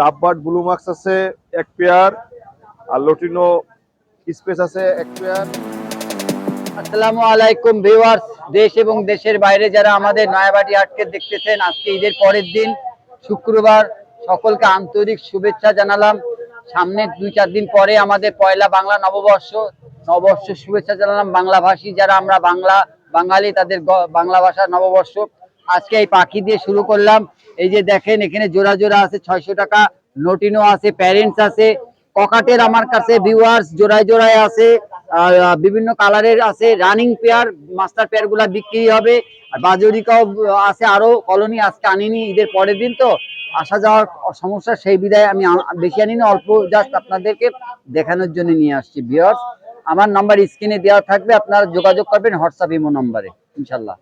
Lovebird blue marks আছে, এক pair. আর লটিনো space আছে, এক পেয়ার। আসসালামু আলাইকুম ভিউয়ার্স, দেশ এবং দেশের বাইরে যারা আমাদের নয়াবাটি হাটকে দেখতেছেন, আজকে ঈদের পরের দিন, শুক্রবার, সকলকে আন্তরিক শুভেচ্ছা জানালাম। সামনে দুই চার দিন পরে আমাদের পয়লা বাংলা নববর্ষ নববর্ষ শুভেচ্ছা জানালাম বাংলা ভাষী যারা আমরা বাংলা, বাঙালি তাদের বাংলা ভাষা নববর্ষ। আজকে এই পাখি দিয়ে শুরু করলাম। এই যে দেখেন, এখানে জোড়া জোড়া আছে, ছয়শো টাকা। নটিনো আছে প্যারেন্টস আছে। ককাটের আমার কাছে ভিউয়ার্স জোড়ায় জোড়ায় আছে। বিভিন্ন কালারের আছে। রানিং পেয়ার মাস্টার পেয়ারগুলা বিক্রি হবে। আর বাজরিকাও আছে আরও কলোনি আজকে আনিনি, ঈদের পরের দিন তো। আসা যাওয়ার সমস্যা, সেই বিদায় আমি বেশি আনিনি, অল্প জাস্ট আপনাদেরকে দেখানোর জন্য নিয়ে আসছি ভিউয়ার্স আমার নাম্বার স্ক্রিনে দেওয়া থাকবে, আপনারা যোগাযোগ করবেন, হোয়াটসঅ্যাপ ইমো নম্বরে ইনশাল্লাহ।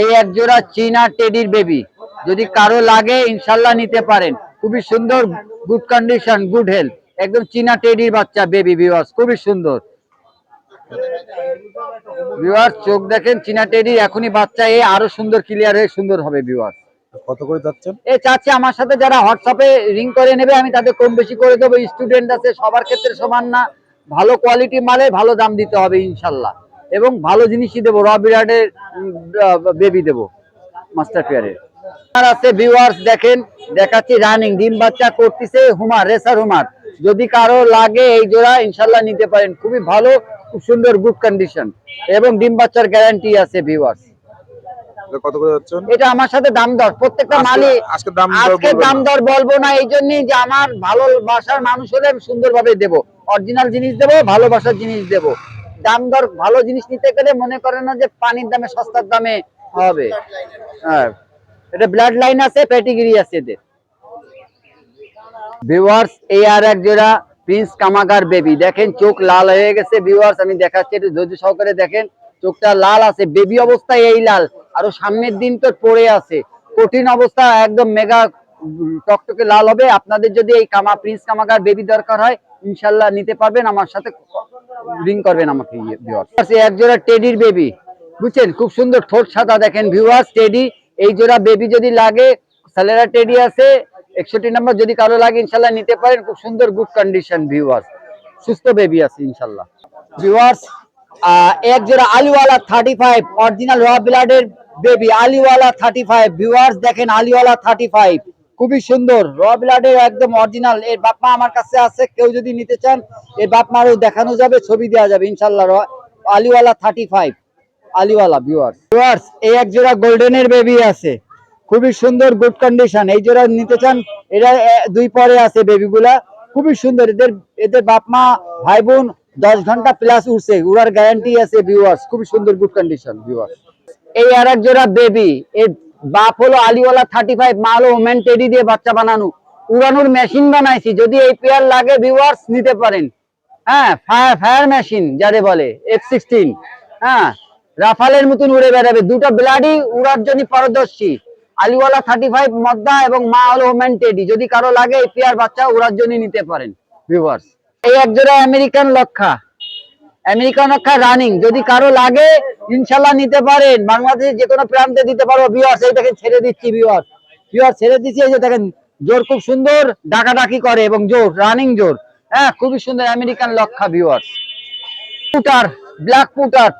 এই এক জোড়া চীনা টেডির বেবি যদি কারও লাগে ইনশাল্লাহ নিতে পারেন। খুবই সুন্দর গুড কন্ডিশন গুড হেলথ একদম চীনা টেডির বাচ্চা বেবি ভিউয়ার্স খুবই সুন্দর। ভিউয়ার্স চোখ দেখেন চীনা টেডি এখনই বাচ্চা এ আরও সুন্দর ক্লিয়ার হয়ে সুন্দর হবে ভিউয়ার্স কত করে যাচ্ছেন? এ চাচ্ছে আমার সাথে যারা হোয়াটসঅ্যাপে রিং করে নেবে আমি তাদের কম বেশি করে দেবো। স্টুডেন্ট আছে সবার ক্ষেত্রে সমান না। ভালো কোয়ালিটি মালে ভালো দাম দিতে হবে ইনশাল্লাহ। এবং ভালো জিনিসই দেবো র বিরাটের বেবি দেবো মাস্টার পেয়ারের আছে ভিউয়ার্স দেখেন দেখাচ্ছি রানিং ডিম বাচ্চা করতেছে হুমার রেসার হুমার। যদি কারও লাগে এই জোড়া ইনশাল্লাহ নিতে পারেন। খুবই ভালো খুব সুন্দর গুড কন্ডিশন এবং ডিম বাচ্চার গ্যারান্টি আছে ভিউয়ার্স কত করে যাচ্ছেন? এটা আমার সাথে দাম দর প্রত্যেকটা মালই আজকে দাম দর আজকে দাম দর বলব না এই জন্যই যে আমার ভালোবাসার মানুষ হলে আমি সুন্দরভাবে দেব। অরিজিনাল জিনিস দেব ভালোবাসার জিনিস দেব। দাম দর ভালো জিনিস নিতে গেলে মনে করে না যে পানির দামে সস্তার দামে হবে। হ্যাঁ। এটা ব্লাড লাইন আছে প্যাটিগিরি আছে এদের। এই আর এক জোড়া প্রিন্স কামাগার বেবি দেখেন, চোখ লাল হয়ে গেছে আমি দেখাচ্ছি, একটু ধৈর্য সহকারে দেখেন, চোখটা লাল আছে বেবি অবস্থায় এই লাল। আরও সামনের দিন তো পড়ে আছে। কঠিন অবস্থা, একদম মেগা টকটকে লাল হবে। আপনাদের যদি এই কামা প্রিন্স কামাগার বেবি দরকার হয়, ইনশাল্লাহ নিতে পারবেন, আমার সাথে রিং করবেন আমাকে ভিউয়ার্স এক জোড়া টেডির বেবি বুঝছেন? খুব সুন্দর ঠোঁট সাদা, দেখেন ভিউয়ার্স টেডি এই জোড়া বেবি যদি লাগে স্যালেরা টেডি আছে, একষট্টি নাম্বার যদি কারও লাগে, ইনশাল্লাহ নিতে পারেন। খুব সুন্দর গুড কন্ডিশন ভিউয়ার্স সুস্থ বেবি আছে, ইনশাল্লাহ। ভিউয়ার্স এক জোড়া আলিওয়ালা থার্টি ফাইভ অরিজিনাল র ব্লাডের বেবি আলিওয়ালা থার্টি ফাইভ ভিউয়ার্স দেখেন, আলিওয়ালা থার্টি ফাইভ খুবই সুন্দর র ব্লাডের একদম অরিজিনাল এর বাপ মা আমার কাছে আছে, কেউ যদি নিতে চান, এর বাপ মারও দেখানো যাবে, ছবি দেওয়া যাবে, ইনশাল্লাহ আলিওয়ালা থার্টি ফাইভ আলিওয়ালা ভিউয়ার্স ভিউয়ার্স এই এক জোড়া গোল্ডেনের বেবি আছে। খুবই সুন্দর গুড কন্ডিশন এই জোড়া নিতে চান, এরা দুই পরে আছে বেবিগুলা খুবই সুন্দর, এদের এদের বাপ মা ভাই বোন দশ ঘণ্টা প্লাস উঠছে উড়ার গ্যারান্টি আছে ভিউয়ার্স খুবই সুন্দর গুড কন্ডিশন ভিউয়ার্স এই আর এক জোড়া বেবি এর বাপ হলো আলিওয়ালা থার্টি ফাইভ মা হলো ওমেন টেডি দিয়ে বাচ্চা বানানো। উড়ানোর মেশিন বানাইছি, যদি এই পেয়ার লাগে ভিউয়ার্স নিতে পারেন। হ্যাঁ ফায়ার ফায়ার মেশিন যারে বলে এফ সিক্সটিন হ্যাঁ রাফালের মতন উড়ে বেড়াবে। দুটো ব্লাডি উড়ার জন্য পারদর্শী। আলিওয়ালা থার্টি ফাইভ মদ্দা এবং মা হলো ওমেন টেডি যদি কারও লাগে এই পেয়ার বাচ্চা উড়ার জন্য নিতে পারেন ভিউয়ার্স এই এক জোড়া আমেরিকান লক্ষা। আমেরিকান লক্ষা রানিং যদি কারও লাগে, ইনশাল্লাহ নিতে পারেন। বাংলাদেশে যে কোনো প্রান্তে দিতে পারব ভিউয়ার্স এই দেখেন, ছেড়ে দিচ্ছি ভিউয়ার্স ভিউয়ার্স ছেড়ে দিচ্ছি। এই যে দেখেন, জোর খুব সুন্দর ডাকাডাকি করে এবং জোর রানিং জোর। হ্যাঁ খুবই সুন্দর আমেরিকান লক্ষা ভিউয়ার্স পুটার ব্ল্যাক পুটার।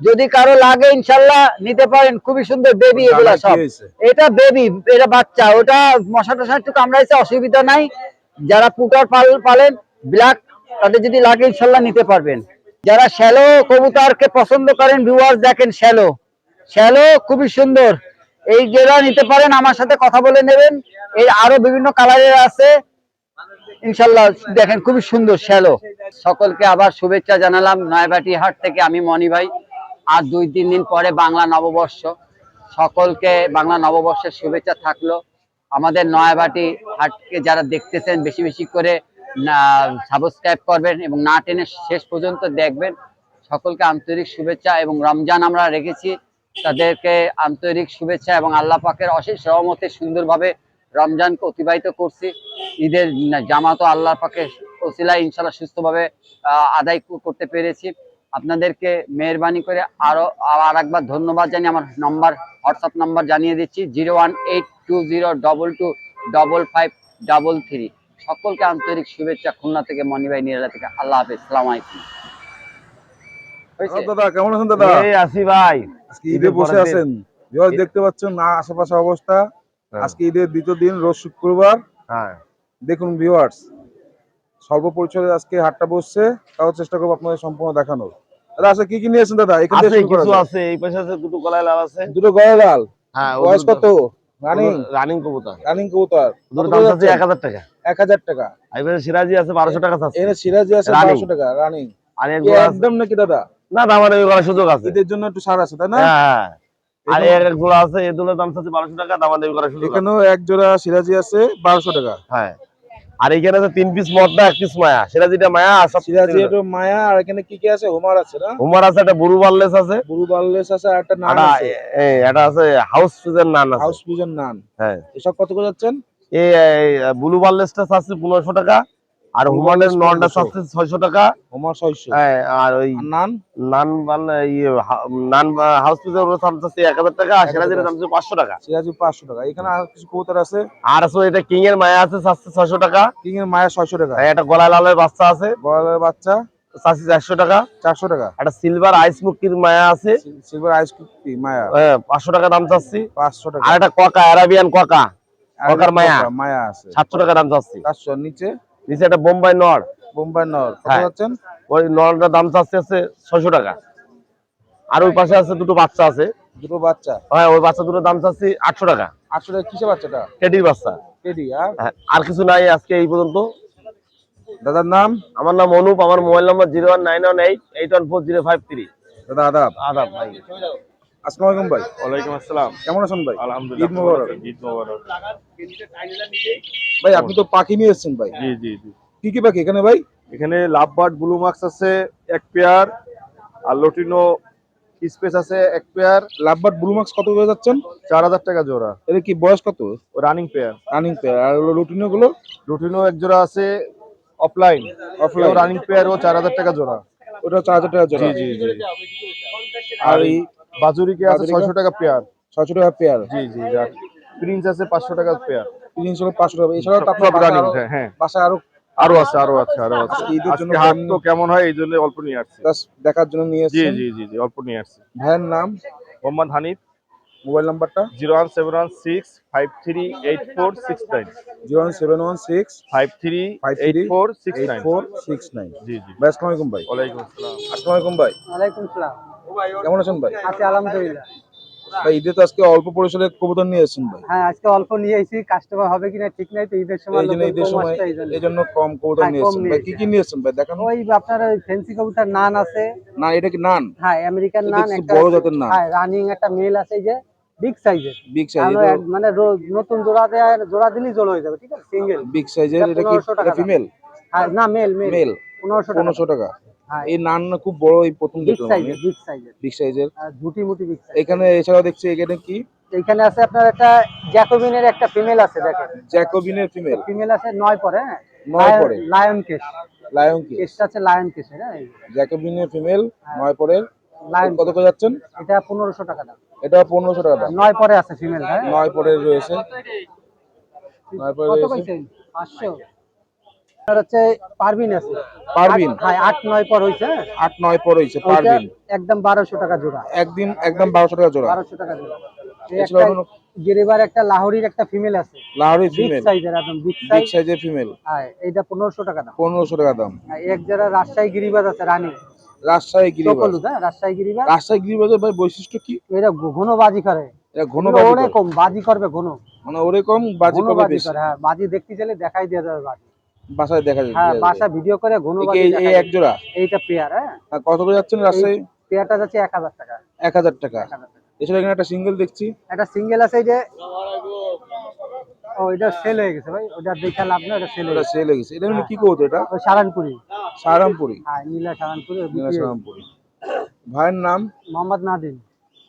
যদি কারও লাগে ইনশাল্লাহ নিতে পারেন। খুবই সুন্দর বেবি এগুলা সব। এটা বেবি এটা বাচ্চা। ওটা মশা টশা একটু কামড়াইছে অসুবিধা নাই। যারা পুটার পাল পালেন ব্ল্যাক তাদের যদি লাগে ইনশাল্লাহ নিতে পারবেন। যারা শ্যালো কবুতরকে পছন্দ করেন ভিউয়ার্স দেখেন শ্যালো। শ্যালো খুবই সুন্দর। এই যেটা নিতে পারেন আমার সাথে কথা বলে নেবেন। এর আরও বিভিন্ন কালারের আছে। ইনশাল্লাহ দেখেন খুবই সুন্দর শ্যালো। সকলকে আবার শুভেচ্ছা জানালাম নয়াবাটি হাট থেকে আমি মনি ভাই। আর দুই, তিন দিন পরে বাংলা নববর্ষ। সকলকে বাংলা নববর্ষের শুভেচ্ছা থাকল। আমাদের নয়াবাটি হাটকে যারা দেখতেছেন, বেশি বেশি করে সাবস্ক্রাইব করবেন এবং না টেনে শেষ পর্যন্ত দেখবেন। সকলকে আন্তরিক শুভেচ্ছা এবং রমজান আমরা রেখেছি। তাদেরকে আন্তরিক শুভেচ্ছা এবং আল্লাহ পাকের অশেষ রহমতে সুন্দরভাবে রমজানকে অতিবাহিত করছি। ঈদের জামাত আল্লাহ পাকের ওসিলায় ইনশাল্লাহ সুস্থভাবে আদায় করতে পেরেছি। আপনাদেরকে মেহরবানি করে আরও আর একবার ধন্যবাদ জানিয়ে আমার নাম্বার হোয়াটসঅ্যাপ নাম্বার জানিয়ে দিচ্ছি zero one eight two zero double two double five double three সকলকে আন্তরিক শুভেচ্ছা খুলনা থেকে মনি ভাই নিরালা থেকে আল্লাহ হাফেজ সালাম আলাইকুম। দাদা কেমন আছেন দাদা? এই আসি ভাই। আজকে ঈদে বসে আছেন? দেখতে পাচ্ছেন না আশেপাশে অবস্থা। হ্যাঁ। আজকে ঈদের দ্বিতীয় দিন রোজ শুক্রবার। হ্যাঁ। দেখুন ভিউয়ার্স স্বল্প পরিচয়ে আজকে হাটটা বসছে তাও চেষ্টা করব আপনাদের সম্পূর্ণ দেখানোর। দাদা আচ্ছা কি কি নিয়ে আছেন দাদা? এখান আছে কিছু আছে এই পাশে আছে দুটো গলায় লাল আছে। দুটো গলায় লাল? হ্যাঁ বয়স কত? রানিং রানিং কবুতর। রানিং কবুতর। দুটো দাম আছে যাচ্ছে? এক হাজার টাকা। এক হাজার টাকা। এবারে সিরাজি আছে বারোশো টাকা আছে এখানে সিরাজি আছে Running। বারোশো টাকা রানিং আর আছে একদম নাকি দাদা? না দামাদামি করার সুযোগ আছে। ঈদের জন্য একটু ছাড় আছে তাই না? হ্যাঁ হ্যাঁ। আর এক এক জোড়া আছে দুটোর দাম আছে বারোশো টাকা দামাদামি করার সুযোগ এখানেও এক জোড়া সিরাজি আছে বারোশো টাকা। হ্যাঁ। আর এখানে আছে তিন পিস মদনা এক পিস মায়া। সেটা যেটা মায়া আছে সিরাজি একটু মায়া আর এখানে কি কি আছে? হোমার আছে না? হুমার আছে একটা বুরু বাললেস আছে। বুরু বাললেস আছে আর একটা নান আছে। এই এটা আছে হাউস ফিজের নান আছে। হাউস পিজন নান। হ্যাঁ। এসব কত করে যাচ্ছেন? এই ব্লু বাললেসটা আছে 1500 টাকা। আর হুমানের ননটা 1500 ছয়শো টাকা। হোমার ছয়শো। হ্যাঁ, আর ওই নান? নান বাল ইয়ে নান হাউস ফিজের দাম এক হাজার টাকা আর সিরাজির দাম পাঁচশো টাকা। সিরাজি পাঁচশো টাকা। এখানে আর কিছু কবুতর আছে? আর আছে এটা কিং এর মায়া আছে সাতশো ছয়শো টাকা। কিং এর মায়া ছয়শো টাকা। আর একটা গলায় লালের বাচ্চা আছে। বড়ালের বাচ্চা? চারশো চারশো টাকা। চারশো টাকা। একটা সিলভার আইস মুক্তির মায়া আছে। সিলভার আইস কুপি মায়া। হ্যাঁ, পাঁচশো টাকা দাম চাচ্ছি। পাঁচশো টাকা। আর একটা ককা অ্যারাবিয়ান ককা। ককার মায়া। মায়া আছে। সাতশো টাকা দাম চাচ্ছি। চারশো নিচে? নিচে একটা বোম্বাই নর। বোম্বাই নর। হ্যাঁ। ওই নরটার দাম চাচ্ছে আছে ছয়শো টাকা। আর ওই পাশে আছে দুটো বাচ্চা আছে। দুটো বাচ্চা? হ্যাঁ ওই বাচ্চা দুটো দাম চাচ্ছি আটশো টাকা। আটশো টাকা। কিসে বাচ্চাটা? টেডির বাচ্চা। টেডি আর হ্যাঁ, আর কিছু নাই আজকে এই পর্যন্ত। দাদার নাম? আমার নাম অনুপ আমার mobile number zero one nine one eight eight one four zero five three. দাদা আদাব। আদাব ভাই। আসসালামু আলাইকুম ভাই। ওয়ালাইকুম আসসালাম। কেমন আছেন ভাই? আলহামদুলিল্লাহ ঈদ মোবারক। ঈদ মোবারক। ভাই আপনি তো পাখি নিয়ে এসেছেন ভাই। জি জি জি। কি কি পাখি এখানে ভাই? এখানে লাভবার্ড ব্লু মার্কস আছে এক পেয়ার আর লটিনো স্পেস আছে এক পেয়ার। লাভবার্ড ব্লু মার্কস কত করে যাচ্ছেন? চার হাজার টাকা জোড়া। এটা কি বয়স কত? Running pair. Running pair. আর লুটিনো গুলো লটিনো এক জোড়া আছে অফলাইন। Offline। রানিং পেয়ার ও চার হাজার টাকা জোড়া। ওটা চার হাজার টাকা জোড়া। জি জি জি। আর এই বাজুরিকে আছে? বাজুরিকা? ছয়শো টাকা পেয়ার। ছয়শো টাকা পেয়ার। জি জি যাক প্রিন্স আছে পাঁচশো টাকা পেয়ার। তিনশো পাঁচশো টাকা। এছাড়াও তো আপনার রানিং আরো- হ্যাঁ বাসায় আরও আরও আছে আরও আছে আরও আছে। ঈদের জন্য হাট তো কেমন হয় এই জন্য অল্প নিয়ে আসছি। Just দেখার জন্য নিয়ে এসেছেন। জি জি জি অল্প নিয়ে আসছি। ভাইয়ের নাম? মোহাম্মদ হানিফ। মোবাইল নাম্বারটা? Zero one seven one six five three eight four six nine. Zero one seven one six five three five eight four six nine. Four six nine. জি জি। ভাই আসসালামু আলাইকুম ভাই। ওয়ালাইকুম আসসালাম। আসসালামু আলাইকুম ভাই। ওয়ালাইকুম সালাম। কেমন আছেন ভাই? আছি আলহামদুলিল্লাহ। ভাই ঈদে তো আজকে অল্প পরিসরে কবুতর নিয়ে এসেছেন ভাই। হ্যাঁ আজকে অল্প নিয়ে এসেছি কাস্টমার হবে কিনা ঠিক নাই তো ঈদের সময় এই জন্য ঈদের সময় এই জন্য। কম কবুতর হ্যাঁ, নিয়ে এসেছেন ভাই। কি কি নিয়ে এসেছেন ভাই দেখান। ওই আপনার ওই ফেন্সি কবুতর নান আছে। না এটা কি নান? হ্যাঁ আমেরিকান নান একটা বড় জাতের নান। হ্যাঁ রানিং একটা মেল আছে যে বিগ সাইজের বিগ মানে নতুন জোড়া দেয় জোড়া দিলেই জোড়া হয়ে যাবে ঠিক আছে? সিঙ্গেল বিগ সাইজের এটা এটা কি 1500 টাকা ফিমেল হ্যাঁ না মেল মেল টাকা। হ্যাঁ এই নান খুব বড় প্রথম দেখলাম হ্যাঁ, দুটি মুটি বিগ এখানে এছাড়াও দেখছি এখানে কি? এখানে আছে আপনার একটা জ্যাকোবিনের একটা ফিমেল আছে দেখেন। জ্যাকোবিনের ফিমেল ফিমেল আছে নয় পরে নয় পরে। লায়ন কেশ লায়ন আছে লায়ন কেশ হ্যাঁ জ্যাকোবিনের ফিমেল নয় পরে। লায়ন কত করে যাচ্ছেন? এটা 1500 টাকা দাম। এটা 1500 টাকা নয় পরে আছে ফিমেল হ্যাঁ। নয় পরে রয়েছে। নয় আছে। হ্যাঁ, হ্যাঁ। একদম বারোশো টাকা জোড়া। বারোশো টাকা জোড়া। জোড়া। একটা একটা ফিমেল আছে। হ্যাঁ, টাকা টাকা দাম। এক যারা রাজশাহী আছে রানী। রাজশাহী রাজশাহী বৈশিষ্ট্য কি? ঘন বাজি করে। ঘন বাজি কম বাজি করবে ঘন। মানে ওরে কম বাজি করবে হ্যাঁ বাজি দেখতে গেলে দেখাই দেওয়া যাবে বাজি। বাসায় দেখা যায় হ্যাঁ বাসা ভিডিও করে ঘন এই- এক জোড়া? এইটা পেয়ার হ্যাঁ। কত করে যাচ্ছেন রাজশাহী? পেয়ারটা যাচ্ছে এক হাজার টাকা। এক হাজার টাকা। এক হাজার এছাড়া এখানে একটা সিঙ্গেল দেখছি। একটা সিঙ্গেল আছে এই যে ও এটা সেল হয়ে গেছে ভাই। ওটা দেখে লাভ না এটা সেল হয়ে ওটা গেছে। সেল হয়ে গেছে। এটা কি করতো এটা? ওই সারানপুরি। সারামপুরি হ্যাঁ নীলা সারানপুরি নীলা। সারামপুরি ভাইয়ের নাম? মোহাম্মদ নাদিম।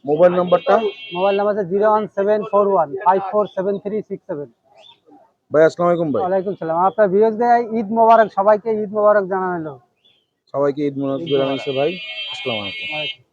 মোবাইল নাম্বারটা? মোবাইল নাম্বার আছে zero one seven four one five four seven three six seven. ভাই আসসালামু আলাইকুম ভাই। ওয়ালাইকুম সালাম। আপনার ভিউজ ঈদ মোবারক সবাইকে ঈদ মোবারক জানানো হলো। সবাইকে ঈদ মোবারক ভাই। আসসালামু আলাইকুম।